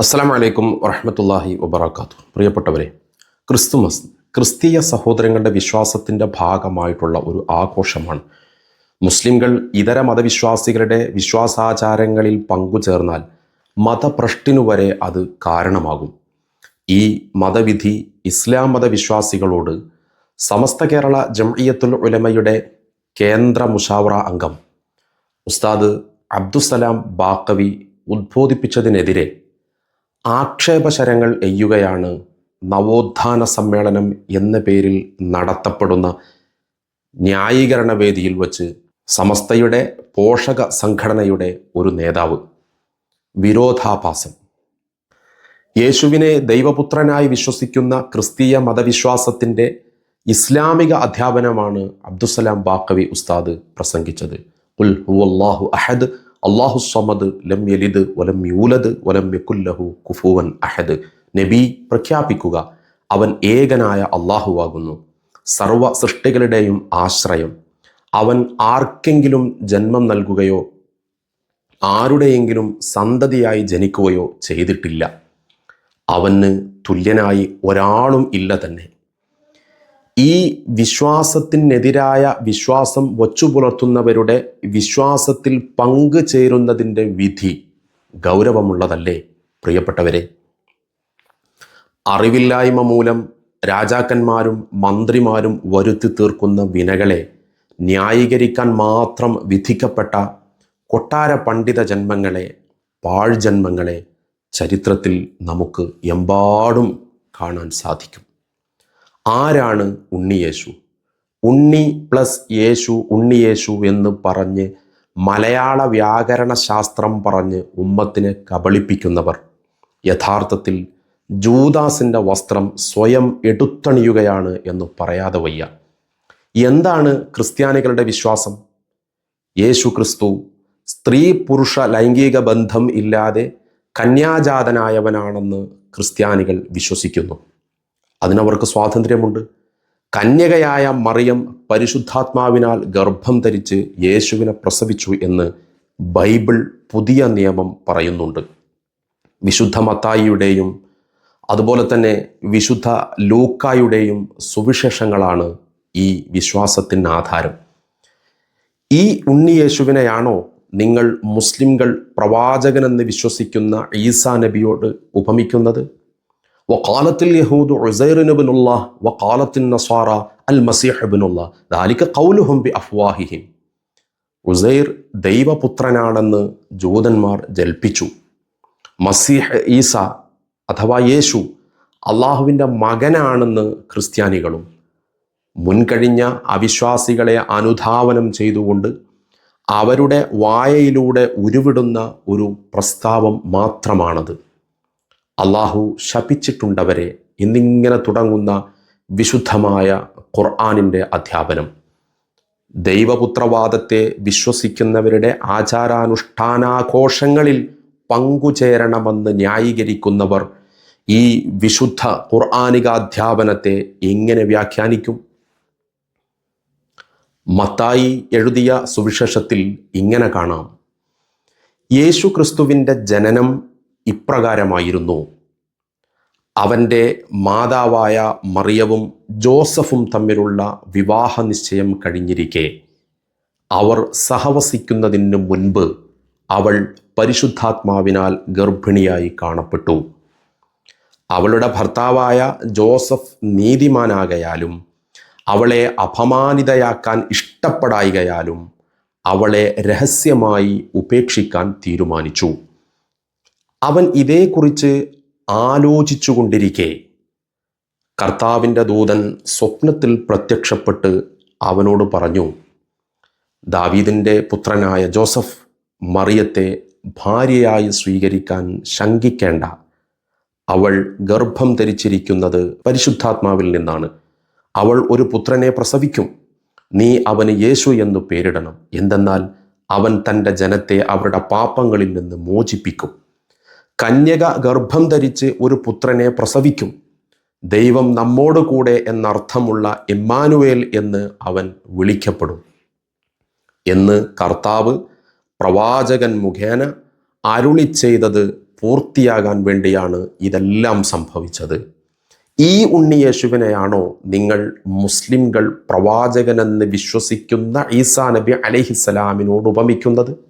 അസ്സാം വലൈക്കും വറഹമത്തല്ലാഹി വബർക്കാത്തു പ്രിയപ്പെട്ടവരെ ക്രിസ്തുമസ് ക്രിസ്തീയ സഹോദരങ്ങളുടെ വിശ്വാസത്തിന്റെ ഭാഗമായിട്ടുള്ള ഒരു ആഘോഷമാണ്. മുസ്ലിംകൾ ഇതര മതവിശ്വാസികളുടെ വിശ്വാസാചാരങ്ങളിൽ പങ്കുചേർന്നാൽ മതഭ്രഷ്ടിനു വരെ അത് കാരണമാകും. ഈ മതവിധി ഇസ്ലാം മതവിശ്വാസികളോട് സമസ്ത കേരള ജംഇയത്തുൽ ഉലമയുടെ കേന്ദ്ര മുഷാവറ അംഗം ഉസ്താദ് അബ്ദുസലാം ബാക്കവി ഉദ്ബോധിപ്പിച്ചതിനെതിരെ ആക്ഷേപശരങ്ങൾ എയ്യുകയാണ് നവോത്ഥാന സമ്മേളനം എന്ന പേരിൽ നടത്തപ്പെടുന്ന ന്യായീകരണ വേദിയിൽ വച്ച് സമസ്തയുടെ പോഷക സംഘടനയുടെ ഒരു നേതാവ്. വിരോധാഭാസം. യേശുവിനെ ദൈവപുത്രനായി വിശ്വസിക്കുന്ന ക്രിസ്തീയ മതവിശ്വാസത്തിന്റെ ഇസ്ലാമിക അധ്യാപനമാണ് അബ്ദുസലാം ബാക്കവി ഉസ്താദ് പ്രസംഗിച്ചത്. ഉൽ ഹുവല്ലാഹു അഹദ് അള്ളാഹു സമദ് ലം യലിദ് വലം യൂലദ് വലം കുഫുവൻ അഹദ്. നബി പ്രഖ്യാപിക്കുക അവൻ ഏകനായ അള്ളാഹുവാകുന്നു സർവ സൃഷ്ടികളുടെയും ആശ്രയം. അവൻ ആർക്കെങ്കിലും ജന്മം നൽകുകയോ ആരുടെയെങ്കിലും സന്തതിയായി ജനിക്കുകയോ ചെയ്തിട്ടില്ല. അവന് തുല്യനായി ഒരാളും ഇല്ല തന്നെ. ഈ വിശ്വാസത്തിനെതിരായ വിശ്വാസം വച്ചു പുലർത്തുന്നവരുടെ വിശ്വാസത്തിൽ പങ്കുചേരുന്നതിന്റെ വിധി ഗൗരവമുള്ളതല്ലേ? പ്രിയപ്പെട്ടവരെ അറിവില്ലായ്മ മൂലം രാജാക്കന്മാരും മന്ത്രിമാരും വരുത്തി തീർക്കുന്ന വിനകളെ ന്യായീകരിക്കാൻ മാത്രം വിധിക്കപ്പെട്ട കൊട്ടാര പണ്ഡിത ജന്മങ്ങളെ പാഴ്ജന്മങ്ങളെ ചരിത്രത്തിൽ നമുക്ക് എമ്പാടും കാണാൻ സാധിക്കും. ആരാണ് ഉണ്ണിയേശു ഉണ്ണി പ്ലസ് യേശു ഉണ്ണിയേശു എന്ന് പറഞ്ഞ് മലയാള വ്യാകരണ ശാസ്ത്രം പറഞ്ഞ് ഉമ്മത്തിനെ കബളിപ്പിക്കുന്നവർ. യഥാർത്ഥത്തിൽ ജൂദാസിന്റെ വസ്ത്രം സ്വയം എടുത്തണിയുകയാണ് എന്ന് പറയാതെ വയ്യ. എന്താണ് ക്രിസ്ത്യാനികളുടെ വിശ്വാസം? യേശു ക്രിസ്തു സ്ത്രീ പുരുഷ ലൈംഗിക ബന്ധം ഇല്ലാതെ കന്യാജാതനായവനാണെന്ന് ക്രിസ്ത്യാനികൾ വിശ്വസിക്കുന്നു. അതിനവർക്ക് സ്വാതന്ത്ര്യമുണ്ട്. കന്യകയായ മറിയം പരിശുദ്ധാത്മാവിനാൽ ഗർഭം ധരിച്ച് യേശുവിനെ പ്രസവിച്ചു എന്ന് ബൈബിൾ പുതിയ നിയമം പറയുന്നുണ്ട്. വിശുദ്ധ മത്തായിയുടെയും അതുപോലെ തന്നെ വിശുദ്ധ ലൂക്കായുടെയും സുവിശേഷങ്ങളാണ് ഈ വിശ്വാസത്തിന് ആധാരം. ഈ ഉണ്ണി യേശുവിനെയാണോ നിങ്ങൾ മുസ്ലിംകൾ പ്രവാചകനെന്ന് വിശ്വസിക്കുന്ന ഈസാ നബിയോട് ഉപമിക്കുന്നത്? വക്കാലത്തിൽ യഹൂദ് ഉസൈറിനുബിനുള്ള വക്കാലത്തിൻ നസ്വാറ അൽ മസീഹബിനുള്ള ദാലിക്ക് കൗലുഹും ബി അഫ്വാഹിഹിം ഉസൈർ ദൈവപുത്രനാണെന്ന് ജൂതന്മാർ ജൽപ്പിച്ചു. മസീഹ് ഈസ അഥവാ യേശു അള്ളാഹുവിന്റെ മകനാണെന്ന് ക്രിസ്ത്യാനികളും മുൻകഴിഞ്ഞ അവിശ്വാസികളെ അനുധാവനം ചെയ്തുകൊണ്ട് അവരുടെ വായയിലൂടെ ഉരുവിടുന്ന ഒരു പ്രസ്താവം മാത്രമാണത്. അള്ളാഹു ശപിച്ചിട്ടുണ്ടവരെ എന്നിങ്ങനെ തുടങ്ങുന്ന വിശുദ്ധമായ ഖുർആാനിന്റെ അധ്യാപനം. ദൈവപുത്രവാദത്തെ വിശ്വസിക്കുന്നവരുടെ ആചാരാനുഷ്ഠാനാഘോഷങ്ങളിൽ പങ്കുചേരണമെന്ന് ന്യായീകരിക്കുന്നവർ ഈ വിശുദ്ധ ഖുർആാനികാധ്യാപനത്തെ എങ്ങനെ വ്യാഖ്യാനിക്കും? മത്തായി എഴുതിയ സുവിശേഷത്തിൽ ഇങ്ങനെ കാണാം. യേശു ക്രിസ്തുവിന്റെ ജനനം ഇപ്രകാരമായിരുന്നു. അവന്റെ മാതാവായ മറിയവും ജോസഫും തമ്മിലുള്ള വിവാഹ നിശ്ചയം കഴിഞ്ഞിരിക്കെ അവർ സഹവസിക്കുന്നതിന് മുൻപ് അവൾ പരിശുദ്ധാത്മാവിനാൽ ഗർഭിണിയായി കാണപ്പെട്ടു. അവളുടെ ഭർത്താവായ ജോസഫ് നീതിമാനാകയാലും അവളെ അപമാനിതയാക്കാൻ ഇഷ്ടപ്പെടായികയാലും അവളെ രഹസ്യമായി ഉപേക്ഷിക്കാൻ തീരുമാനിച്ചു. അവൻ ഇതേക്കുറിച്ച് ആലോചിച്ചു ആലോചിച്ചുകൊണ്ടിരിക്കെ. കർത്താവിന്റെ ദൂതൻ സ്വപ്നത്തിൽ പ്രത്യക്ഷപ്പെട്ട് അവനോട് പറഞ്ഞു ദാവീദിന്റെ പുത്രനായ ജോസഫ് മറിയത്തെ ഭാര്യയായി സ്വീകരിക്കാൻ ശങ്കിക്കേണ്ട. അവൾ ഗർഭം ധരിച്ചിരിക്കുന്നത് പരിശുദ്ധാത്മാവിൽ നിന്നാണ്. അവൾ ഒരു പുത്രനെ പ്രസവിക്കും. നീ അവന് യേശു എന്ന് പേരിടണം. എന്തെന്നാൽ അവൻ തന്റെ ജനത്തെ അവരുടെ പാപങ്ങളിൽ നിന്ന് മോചിപ്പിക്കും. കന്യക ഗർഭം ധരിച്ച് ഒരു പുത്രനെ പ്രസവിക്കും. ദൈവം നമ്മോട് കൂടെ എന്നർത്ഥമുള്ള ഇമ്മാനുവേൽ എന്ന് അവൻ വിളിക്കപ്പെടും. എന്ന് കർത്താവ് പ്രവാചകൻ മുഖേന അരുളി ചെയ്തത് പൂർത്തിയാകാൻ വേണ്ടിയാണ് ഇതെല്ലാം സംഭവിച്ചത്. ഈ ഉണ്ണിയേശുവിനെയാണോ നിങ്ങൾ മുസ്ലിംകൾ പ്രവാചകനെന്ന് വിശ്വസിക്കുന്ന ഈസാ നബി അലഹിസ്സലാമിനോട് ഉപമിക്കുന്നത്?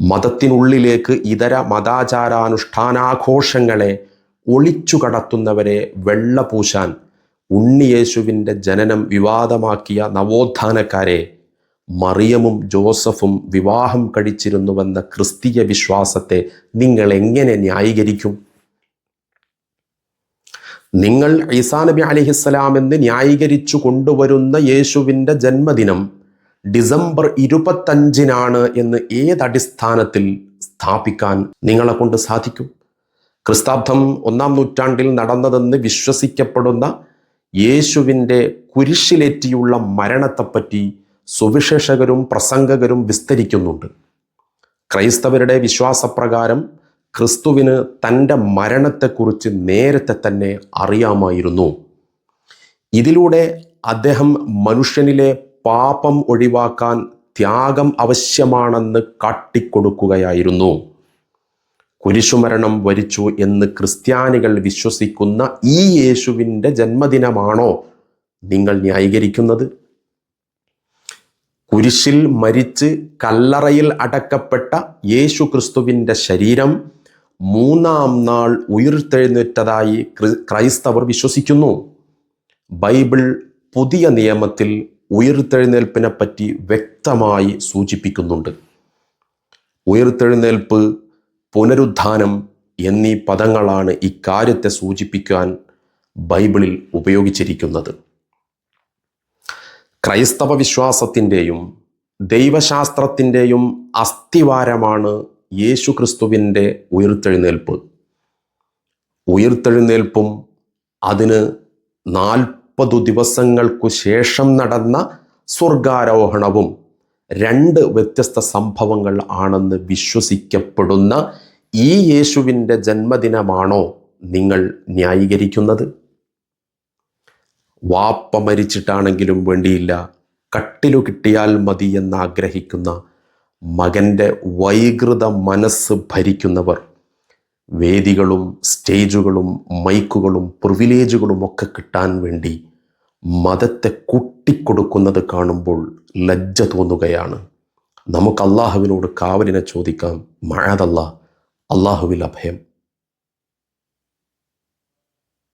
മതത്തിനുള്ളിലേക്ക് ഇതര മതാചാരാനുഷ്ഠാനാഘോഷങ്ങളെ ഒളിച്ചു കടത്തുന്നവരെ വെള്ളപൂശാൻ ഉണ്ണിയേശുവിന്റെ ജനനം വിവാദമാക്കിയ നവോത്ഥാനക്കാരെ മറിയമും ജോസഫും വിവാഹം കഴിച്ചിരുന്നുവെന്ന ക്രിസ്തീയ വിശ്വാസത്തെ നിങ്ങൾ എങ്ങനെ ന്യായീകരിക്കും? നിങ്ങൾ ഈസാ നബി അലിഹിസ്സലാം എന്ന് ന്യായീകരിച്ചു കൊണ്ടുവരുന്ന യേശുവിന്റെ ജന്മദിനം ഡിസംബർ ഇരുപത്തഞ്ചിനാണ് എന്ന് ഏതടിസ്ഥാനത്തിൽ സ്ഥാപിക്കാൻ നിങ്ങളെ കൊണ്ട് സാധിക്കും? ക്രിസ്താബ്ദം ഒന്നാം നൂറ്റാണ്ടിൽ നടന്നതെന്ന് വിശ്വസിക്കപ്പെടുന്ന യേശുവിന്റെ കുരിശിലേറ്റിയുള്ള മരണത്തെപ്പറ്റി സുവിശേഷകരും പ്രസംഗകരും വിസ്തരിക്കുന്നുണ്ട്. ക്രൈസ്തവരുടെ വിശ്വാസപ്രകാരം ക്രിസ്തുവിന് തന്റെ മരണത്തെക്കുറിച്ച് നേരത്തെ തന്നെ അറിയാമായിരുന്നു. ഇതിലൂടെ അദ്ദേഹം മനുഷ്യനിലെ പാപം ഒഴിവാക്കാൻ ത്യാഗം ആവശ്യമാണെന്ന് കാട്ടിക്കൊടുക്കുകയായിരുന്നു. കുരിശുമരണം വരിച്ചു എന്ന് ക്രിസ്ത്യാനികൾ വിശ്വസിക്കുന്ന ഈ യേശുവിന്റെ ജന്മദിനമാണോ നിങ്ങൾ ന്യായീകരിക്കുന്നത്? കുരിശിൽ മരിച്ച് കല്ലറയിൽ അടക്കപ്പെട്ട യേശു ക്രിസ്തുവിന്റെ ശരീരം മൂന്നാം നാൾ ഉയർത്തെഴുന്നേറ്റതായി ക്രൈസ്തവർ വിശ്വസിക്കുന്നു. ബൈബിൾ പുതിയ നിയമത്തിൽ ഉയർത്തെഴുന്നേൽപ്പിനെ പറ്റി വ്യക്തമായി സൂചിപ്പിക്കുന്നുണ്ട്. ഉയർത്തെഴുന്നേൽപ്പ് പുനരുദ്ധാനം എന്നീ പദങ്ങളാണ് ഇക്കാര്യത്തെ സൂചിപ്പിക്കാൻ ബൈബിളിൽ ഉപയോഗിച്ചിരിക്കുന്നത്. ക്രൈസ്തവ വിശ്വാസത്തിന്റെയും ദൈവശാസ്ത്രത്തിന്റെയും അസ്ഥിവാരമാണ് യേശു ക്രിസ്തുവിന്റെ ഉയർത്തെഴുന്നേൽപ്പ്. ഉയർത്തെഴുന്നേൽപ്പും അതിന് നാൽപ്പതു ദിവസങ്ങൾക്കു ശേഷം നടന്ന സ്വർഗാരോഹണവും രണ്ട് വ്യത്യസ്ത സംഭവങ്ങൾ ആണെന്ന് വിശ്വസിക്കപ്പെടുന്ന ഈ യേശുവിന്റെ ജന്മദിനമാണോ നിങ്ങൾ ന്യായീകരിക്കുന്നത്? വാപ്പ മരിച്ചിട്ടാണെങ്കിലും വേണ്ടിയില്ല. കട്ടിലു കിട്ടിയാൽ മതി എന്ന് ആഗ്രഹിക്കുന്ന മകന്റെ വൈകൃത മനസ്സ് ഭരിക്കുന്നവർ. വേദികളും സ്റ്റേജുകളും മൈക്കുകളും പ്രിവിലേജുകളും ഒക്കെ കിട്ടാൻ വേണ്ടി മതത്തെ കൂട്ടിക്കൊടുക്കുന്നത് കാണുമ്പോൾ ലജ്ജ തോന്നുകയാണ്. നമുക്ക് അള്ളാഹുവിനോട് കാവലിനെ ചോദിക്കാം മഴതല്ല അള്ളാഹുവിൽ അഭയം.